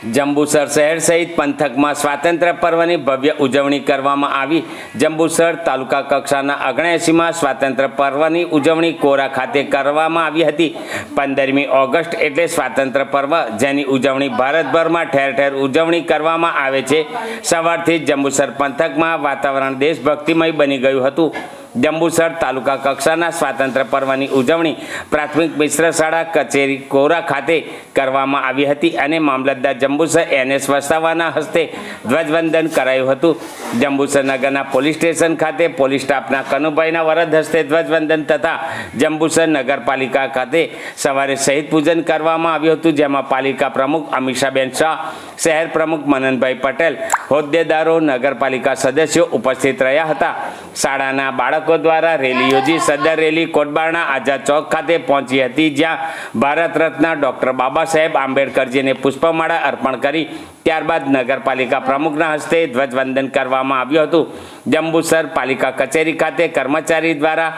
જંબુસર શહેર સહિત પંથકમાં સ્વાતંત્ર્ય પર્વની ભવ્ય ઉજવણી કરવામાં આવી. જંબુસર તાલુકા કક્ષાના અગણેસીમાં સ્વાતંત્ર્ય પર્વની ઉજવણી કોરા ખાતે કરવામાં આવી હતી. પંદરમી ઓગસ્ટ એટલે સ્વાતંત્ર્ય પર્વ, જેની ઉજવણી ભારતભરમાં ઠેર ઠેર ઉજવણી કરવામાં આવે છે. સવારથી જંબુસર પંથકમાં વાતાવરણ દેશભક્તિમય બની ગયું હતું. જંબુસર તાલુકા કક્ષાના સ્વાતંત્ર્ય પર્વની ઉજવણી પ્રાથમિક મિશ્ર શાળા કચેરી કોરા ખાતે કરવામાં આવી હતી અને મામલતદાર જંબુસર એનએસ વસાવાના હસ્તે ધ્વજવંદન કરાયું હતું. જંબુસર નગરના પોલીસ સ્ટેશન ખાતે પોલીસ સ્ટાફના કનુભાઈના વરદ હસ્તે ધ્વજવંદન તથા જંબુસર નગરપાલિકા ખાતે સવારે શહીદ પૂજન કરવામાં આવ્યું હતું, જેમાં પાલિકા પ્રમુખ અમીષાબેન શાહ, શહેર પ્રમુખ મનનભાઈ પટેલ, હોદ્દેદારો, નગરપાલિકા સદસ્યો ઉપસ્થિત રહ્યા હતા. શાળાના બાળકો દ્વારા રેલી યોજી સદર રેલી કોટબારણા આઝાદ ચોક ખાતે પહોંચી હતી, જ્યાં ભારત રત્ન ડોક્ટર બાબા સાહેબ આંબેડકરજીને પુષ્પમાળા અર્પણ કરી ત્યારબાદ નગરપાલિકા પ્રમુખના હસ્તે ધ્વજવંદન કરવામાં આવ્યું હતું. જંબુસર પાલિકા કચેરી ખાતે કર્મચારી દ્વારા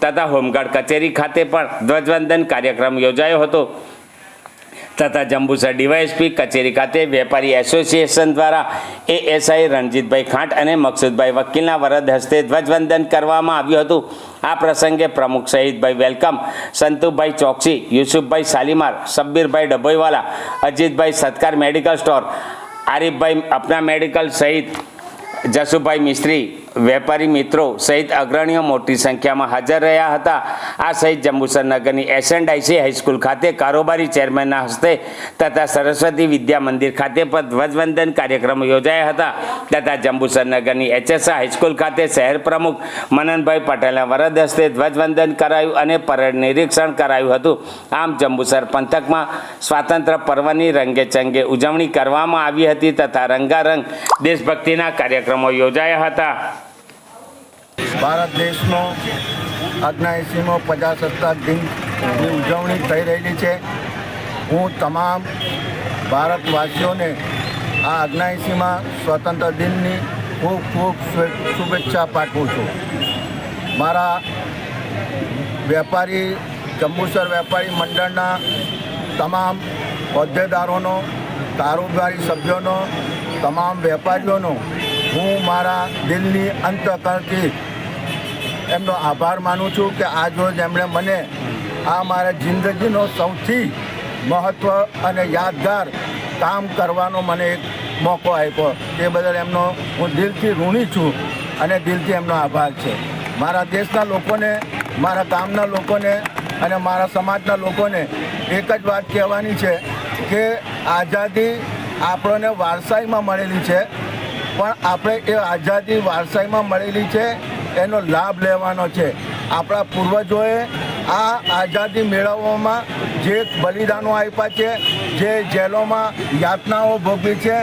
તથા હોમગાર્ડ કચેરી ખાતે પણ ધ્વજવંદન કાર્યક્રમ યોજાયો હતો. તથા જંબુસર ડીવાયએસપી, કચેરી ખાતે વેપારી એસોસિએશન દ્વારા એએસઆઈ રણજીતભાઈ ખાંટ અને મકસુદભાઈ વકીલના વરદ હસ્તે ધ્વજવંદન કરવામાં આવ્યું હતું. આ પ્રસંગે પ્રમુખ Shahidbhai welcome, Santubhai Choksi, Yusufbhai Shalimar Sabbirbhai Dabhoiwala, Ajitbhai Satkar medical store, Arifbhai અપના મેડિકલ સહિત જસુભાઈ મિસ્ત્રી વેપારી મિત્રો સહિત અગ્રણીઓ મોટી સંખ્યામાં હાજર રહ્યા હતા. આ સહિત જંબુસર નગરની એસએનડાઈસી હાઈસ્કૂલ ખાતે કારોબારી ચેરમેનના હસ્તે તથા સરસ્વતી વિદ્યા મંદિર ખાતે પણ ધ્વજવંદન કાર્યક્રમો યોજાયા હતા. તથા જંબુસરનગરની એચએસઆ હાઈસ્કૂલ ખાતે શહેર પ્રમુખ મનનભાઈ પટેલના વરદ હસ્તે ધ્વજવંદન કરાયું અને પરેડ નિરીક્ષણ કરાયું હતું. આમ જંબુસર પંથકમાં સ્વાતંત્ર્ય પર્વની રંગેચંગે ઉજવણી કરવામાં આવી હતી તથા રંગારંગ દેશભક્તિના કાર્યક્રમો યોજાયા હતા. ભારત દેશનો અગ્નાએંસીમો પ્રજાસત્તાક દિનની ઉજવણી થઈ રહેલી છે. હું તમામ ભારતવાસીઓને આ અગ્નાએંસીમાં સ્વતંત્ર દિનની ખૂબ ખૂબ શુભેચ્છા પાઠવું છું. મારા વેપારી, જંબુસર વેપારી મંડળના તમામ હોદ્દેદારોનો, કારોબારી સભ્યોનો, તમામ વેપારીઓનો, હું મારા દિલની અંતકરણથી એમનો આભાર માનું છું કે આજ રોજ એમણે મને આ મારા જિંદગીનો સૌથી મહત્ત્વ અને યાદગાર કામ કરવાનો મને એક મોકો આપ્યો. તે બદલ એમનો હું દિલથી ઋણી છું અને દિલથી એમનો આભાર છે. મારા દેશના લોકોને, મારા ગામના લોકોને અને મારા સમાજના લોકોને એક જ વાત કહેવાની છે કે આઝાદી આપણને વારસાઈમાં મળેલી છે. પણ આપણે એ આઝાદી વારસાઈમાં મળેલી છે એનો લાભ લેવાનો છે. આપણા પૂર્વજોએ આ આઝાદી મેળવવામાં જે બલિદાનો આપ્યા છે, જે જેલોમાં યાતનાઓ ભોગવી છે,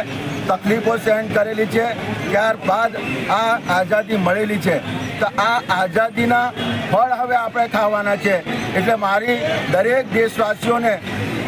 તકલીફો સહન કરેલી છે, ત્યારબાદ આ આઝાદી મળેલી છે. તો આ આઝાદીના ફળ હવે આપણે ખાવાના છે. એટલે મારી દરેક દેશવાસીઓને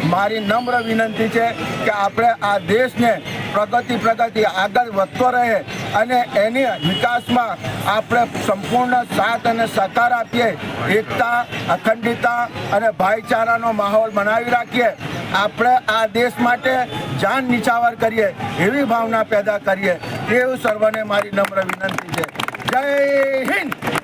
મારી નમ્ર વિનંતી છે કે આપણે આ દેશને પ્રગતિ પ્રગતિ આગળ વધતો રહે અને એની વિકાસમાં આપણે સંપૂર્ણ સાથ અને સહકાર આપીએ, એકતા, અખંડિતતા અને ભાઈચારાનો માહોલ બનાવી રાખીએ. આપણે આ દેશ માટે જાન નિછાવર કરીએ, એવી ભાવના પેદા કરીએ. એવું સર્વને મારી નમ્ર વિનંતી છે. જય હિન્દ!